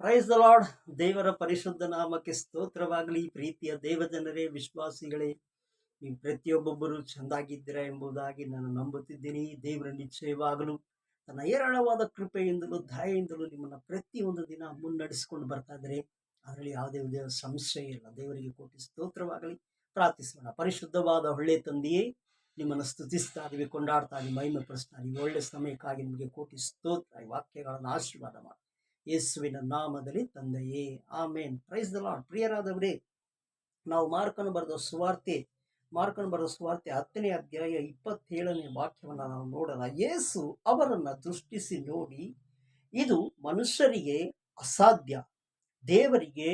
Price the lord ದೇವರ ಪರಿಶುದ್ಧ ನಾಮಕ್ಕೆ ಸ್ತೋತ್ರವಾಗಲಿ. ಪ್ರೀತಿಯ ದೇವಜನರೇ, ವಿಶ್ವಾಸಿಗಳೇ ನೀವು ಪ್ರತಿಯೊಬ್ಬೊಬ್ಬರು ಚೆಂದಾಗಿದ್ದೀರಾ ಎಂಬುದಾಗಿ ನಾನು ನಂಬುತ್ತಿದ್ದೀನಿ. ದೇವರ ನಿಶ್ಚಯವಾಗಲು ತನ್ನ ಏರಾಳವಾದ ಕೃಪೆಯಿಂದಲೂ ದಯೆಯಿಂದಲೂ ನಿಮ್ಮನ್ನು ಪ್ರತಿಯೊಂದು ದಿನ ಮುನ್ನಡೆಸಿಕೊಂಡು ಬರ್ತಾ ಇದ್ದಾರೆ, ಅದರಲ್ಲಿ ಯಾವುದೇ ವಿಧ ಸಂಶಯ ಇಲ್ಲ. ದೇವರಿಗೆ ಕೋಟಿ ಸ್ತೋತ್ರವಾಗಲಿ. ಪ್ರಾರ್ಥಿಸೋಣ. ಪರಿಶುದ್ಧವಾದ ಒಳ್ಳೆ ತಂದೆಯೇ, ನಿಮ್ಮನ್ನು ಸ್ತುತಿಸ್ತಾ ಇದೀವಿ ಕೊಂಡಾಡ್ತಾ ಇದೀವಿ ಮಹಿಮೆ ಪ್ರಶ್ನೆ ಒಳ್ಳೆ ಸಮಯಕ್ಕಾಗಿ ನಿಮಗೆ ಕೋಟಿ ಸ್ತೋತ್ರ. ವಾಕ್ಯಗಳನ್ನು ಆಶೀರ್ವಾದ ಮಾಡಿ. ಯೇಸುವಿನ ನಾಮದಲ್ಲಿ ತಂದೆಯೇ. ಆಮೇನ್. ಪ್ರೈಸ್ ದ ಲಾರ್ಡ್ ಪ್ರಿಯರಾದವರೇ, ನಾವು ಮಾರ್ಕನ್ನು ಬರೆದ ಸುವಾರ್ತೆ, ಮಾರ್ಕನ್ನು ಬರೆದ ಸುವಾರ್ತೆ ಹತ್ತನೇ ಅಧ್ಯಾಯ ಇಪ್ಪತ್ತೇಳನೇ ವಾಕ್ಯವನ್ನು ನಾವು ನೋಡೋಣ. ಯೇಸು ಅವರನ್ನು ದೃಷ್ಟಿಸಿ ನೋಡಿ, ಇದು ಮನುಷ್ಯರಿಗೆ ಅಸಾಧ್ಯ, ದೇವರಿಗೆ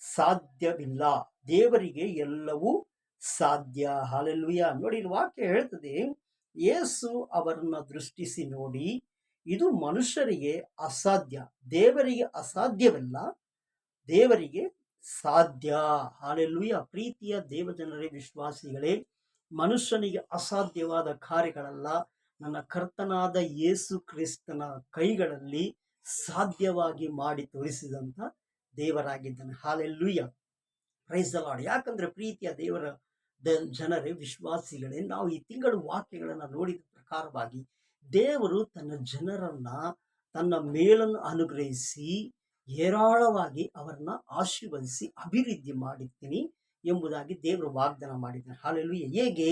ಸಾಧ್ಯವಿಲ್ಲ, ದೇವರಿಗೆ ಎಲ್ಲವೂ ಸಾಧ್ಯ. ಹಾಲೆಲ್ಲುಯ್ಯ ನೋಡಿ ವಾಕ್ಯ ಹೇಳ್ತದೆ, ಯೇಸು ಅವರನ್ನು ದೃಷ್ಟಿಸಿ ನೋಡಿ ಇದು ಮನುಷ್ಯರಿಗೆ ಅಸಾಧ್ಯ. ದೇವರಿಗೆ ಅಸಾಧ್ಯವಲ್ಲ, ದೇವರಿಗೆ ಸಾಧ್ಯ. ಹಾಲೆಲ್ಲುಯ್ಯ ಪ್ರೀತಿಯ ದೇವಜನರೇ, ವಿಶ್ವಾಸಿಗಳೇ, ಮನುಷ್ಯನಿಗೆ ಅಸಾಧ್ಯವಾದ ಕಾರ್ಯಗಳಲ್ಲ. ನನ್ನ ಕರ್ತನಾದ ಯೇಸು ಕ್ರಿಸ್ತನ ಕೈಗಳಲ್ಲಿ ಸಾಧ್ಯವಾಗಿ ಮಾಡಿ ತೋರಿಸಿದಂಥ ದೇವರಾಗಿದ್ದಾನೆ. ಹಾಲೆಲ್ಲುಯ್ಯ ಪ್ರೈಸ್ ಲಾರ್ಡ್ ಯಾಕಂದ್ರೆ ಪ್ರೀತಿಯ ದೇವರ ಜನರೇ, ವಿಶ್ವಾಸಿಗಳೇ, ನಾವು ಈ ತಿಂಗಳು ವಾಕ್ಯಗಳನ್ನು ನೋಡಿದ ಪ್ರಕಾರವಾಗಿ ದೇವರು ತನ್ನ ಜನರನ್ನ ತನ್ನ ಮೇಲನ್ನು ಅನುಗ್ರಹಿಸಿ ಹೇರಾಳವಾಗಿ ಅವರನ್ನ ಆಶೀರ್ವದಿಸಿ ಅಭಿವೃದ್ಧಿ ಮಾಡುತ್ತೀನಿ ಎಂಬುದಾಗಿ ದೇವರು ವಾಗ್ದಾನ ಮಾಡಿದ್ದಾರೆ. ಹಾಲೆಲ್ಲೂ ಹೇಗೆ?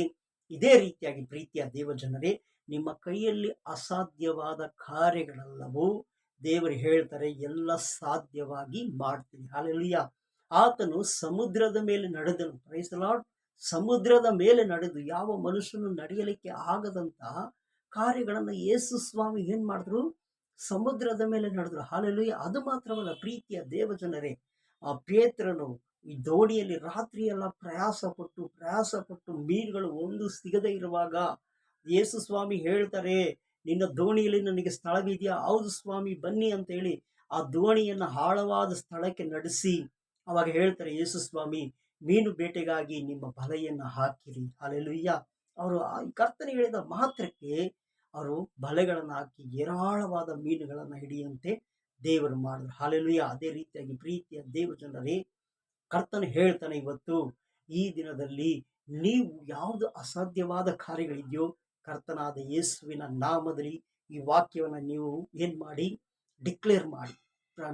ಇದೇ ರೀತಿಯಾಗಿ ಪ್ರೀತಿಯ ದೇವ ಜನರೇ, ನಿಮ್ಮ ಕೈಯಲ್ಲಿ ಅಸಾಧ್ಯವಾದ ಕಾರ್ಯಗಳೆಲ್ಲವೂ, ದೇವರು ಹೇಳ್ತಾರೆ, ಎಲ್ಲ ಸಾಧ್ಯವಾಗಿ ಮಾಡ್ತೀನಿ. ಹಾಲೆಲ್ಲೂಯ್ಯ ಆತನು ಸಮುದ್ರದ ಮೇಲೆ ನಡೆದನು. ಲಾರ್ಡ್ ಸಮುದ್ರದ ಮೇಲೆ ನಡೆದು ಯಾವ ಮನುಷ್ಯನು ನಡೆಯಲಿಕ್ಕೆ ಆಗದಂತಹ ಕಾರ್ಯಗಳನ್ನು ಯೇಸು ಸ್ವಾಮಿ ಏನು ಮಾಡಿದ್ರು? ಸಮುದ್ರದ ಮೇಲೆ ನಡೆದ್ರು. ಹಾಲೆಲ್ಲೂ ಅದು ಮಾತ್ರವಲ್ಲ, ಪ್ರೀತಿಯ ದೇವಜನರೇ, ಆ ಪೇತ್ರನು ಈ ದೋಣಿಯಲ್ಲಿ ರಾತ್ರಿಯೆಲ್ಲ ಪ್ರಯಾಸ ಪಟ್ಟು ಪ್ರಯಾಸ ಪಟ್ಟು ಮೀನುಗಳು ಒಂದು ಸಿಗದೇ ಇರುವಾಗ ಯೇಸು ಸ್ವಾಮಿ ಹೇಳ್ತಾರೆ, ನಿನ್ನ ದೋಣಿಯಲ್ಲಿ ನನಗೆ ಸ್ಥಳವಿದೆಯಾ? ಹೌದು ಸ್ವಾಮಿ, ಬನ್ನಿ ಅಂತ ಹೇಳಿ ಆ ದೋಣಿಯನ್ನು ಆಳವಾದ ಸ್ಥಳಕ್ಕೆ ನಡೆಸಿ. ಅವಾಗ ಹೇಳ್ತಾರೆ ಯೇಸು ಸ್ವಾಮಿ, ಮೀನು ಬೇಟೆಗಾಗಿ ನಿಮ್ಮ ಬಲೆಯನ್ನು ಹಾಕಿರಿ. ಅಲ್ಲೆಲ್ಲುಯ್ಯ ಅವರು ಕರ್ತನೆ ಹೇಳಿದ ಮಾತ್ರಕ್ಕೆ ಅವರು ಬಲೆಗಳನ್ನು ಹಾಕಿ ಏರಾಳವಾದ ಮೀನುಗಳನ್ನು ಹಿಡಿಯುವಂತೆ ದೇವರು ಮಾಡಿದ್ರು. ಹಾಲೆಲುಯ್ಯ ಅದೇ ರೀತಿಯಾಗಿ ಪ್ರೀತಿಯ ದೇವ ಜನರೇ, ಕರ್ತನು ಹೇಳ್ತಾನೆ ಇವತ್ತು, ಈ ದಿನದಲ್ಲಿ ನೀವು ಯಾವುದು ಅಸಾಧ್ಯವಾದ ಕಾರ್ಯಗಳಿದೆಯೋ, ಕರ್ತನಾದ ಯೇಸುವಿನ ನಾಮದಲ್ಲಿ ಈ ವಾಕ್ಯವನ್ನು ನೀವು ಏನು ಮಾಡಿ, ಡಿಕ್ಲೇರ್ ಮಾಡಿ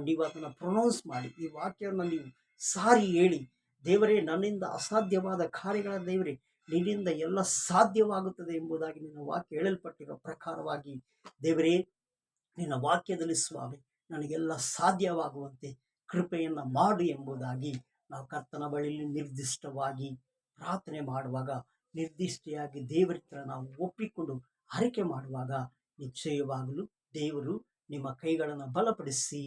ನೀವು ಅದನ್ನು ಪ್ರೊನೌನ್ಸ್ ಮಾಡಿ, ಈ ವಾಕ್ಯವನ್ನು ನೀವು ಸಾರಿ ಹೇಳಿ, ದೇವರೇ ನನ್ನಿಂದ ಅಸಾಧ್ಯವಾದ ಕಾರ್ಯಗಳ ದೇವರೇ ನಿನ್ನಿಂದ ಎಲ್ಲ ಸಾಧ್ಯವಾಗುತ್ತದೆ ಎಂಬುದಾಗಿ ನಿನ್ನ ವಾಕ್ಯ ಹೇಳಲ್ಪಟ್ಟಿರೋ ಪ್ರಕಾರವಾಗಿ, ದೇವರೇ, ನಿನ್ನ ವಾಕ್ಯದಲ್ಲಿ ಸ್ವಾಮಿ, ನನಗೆಲ್ಲ ಸಾಧ್ಯವಾಗುವಂತೆ ಕೃಪೆಯನ್ನು ಮಾಡು ಎಂಬುದಾಗಿ ನಾವು ಕರ್ತನ ಬಳಿಯಲ್ಲಿ ನಿರ್ದಿಷ್ಟವಾಗಿ ಪ್ರಾರ್ಥನೆ ಮಾಡುವಾಗ, ನಿರ್ದಿಷ್ಟೆಯಾಗಿ ದೇವರ ಹತ್ರ ನಾವು ಒಪ್ಪಿಕೊಂಡು ಹರಕೆ ಮಾಡುವಾಗ, ನಿಶ್ಚಯವಾಗಲು ದೇವರು ನಿಮ್ಮ ಕೈಗಳನ್ನು ಬಲಪಡಿಸಿ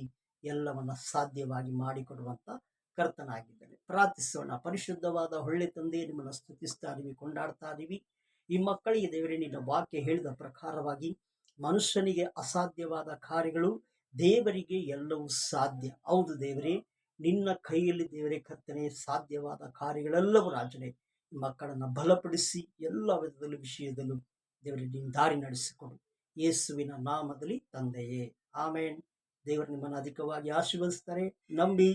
ಎಲ್ಲವನ್ನ ಸಾಧ್ಯವಾಗಿ ಮಾಡಿಕೊಡುವಂಥ ಕರ್ತನಾಗಿದ್ದಾನೆ ಪ್ರಾರ್ಥಿಸೋಣ. ಪರಿಶುದ್ಧವಾದ ಒಳ್ಳೆ ತಂದೆ, ನಿಮ್ಮನ್ನು ಸ್ತುತಿಸ್ತಾ ಇದೀವಿ ಕೊಂಡಾಡ್ತಾ ಇದೀವಿ ಈ ಮಕ್ಕಳಿಗೆ ದೇವರೇ, ನಿನ್ನ ವಾಕ್ಯ ಹೇಳಿದ ಪ್ರಕಾರವಾಗಿ ಮನುಷ್ಯನಿಗೆ ಅಸಾಧ್ಯವಾದ ಕಾರ್ಯಗಳು ದೇವರಿಗೆ ಎಲ್ಲವೂ ಸಾಧ್ಯ. ಹೌದು ದೇವರೇ, ನಿನ್ನ ಕೈಯಲ್ಲಿ ದೇವರೇ ಕರ್ತನೆ, ಸಾಧ್ಯವಾದ ಕಾರ್ಯಗಳೆಲ್ಲವೂ ರಾಜನೇ. ಮಕ್ಕಳನ್ನು ಬಲಪಡಿಸಿ ಎಲ್ಲ ವಿಧದಲ್ಲೂ, ವಿಷಯದಲ್ಲೂ ದೇವರೇ, ನಿನ್ನ ದಾರಿ ನಡೆಸಿಕೊಡು. ಯೇಸುವಿನ ನಾಮದಲ್ಲಿ ತಂದೆಯೇ. ಆಮೇನ್. ದೇವರು ನಿಮ್ಮನ್ನು ಅಧಿಕವಾಗಿ ಆಶೀರ್ವದಿಸ್ತಾರೆ. ನಂಬಿ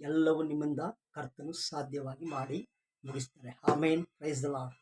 ಎಲ್ಲವೂ ನಿಮ್ಮಿಂದ ಕರ್ತನು ಸಾಧ್ಯವಾಗಿ ಮಾಡಿ ಮುಗಿಸ್ತಾರೆ. ಆಮೇನ್. Praise the Lord.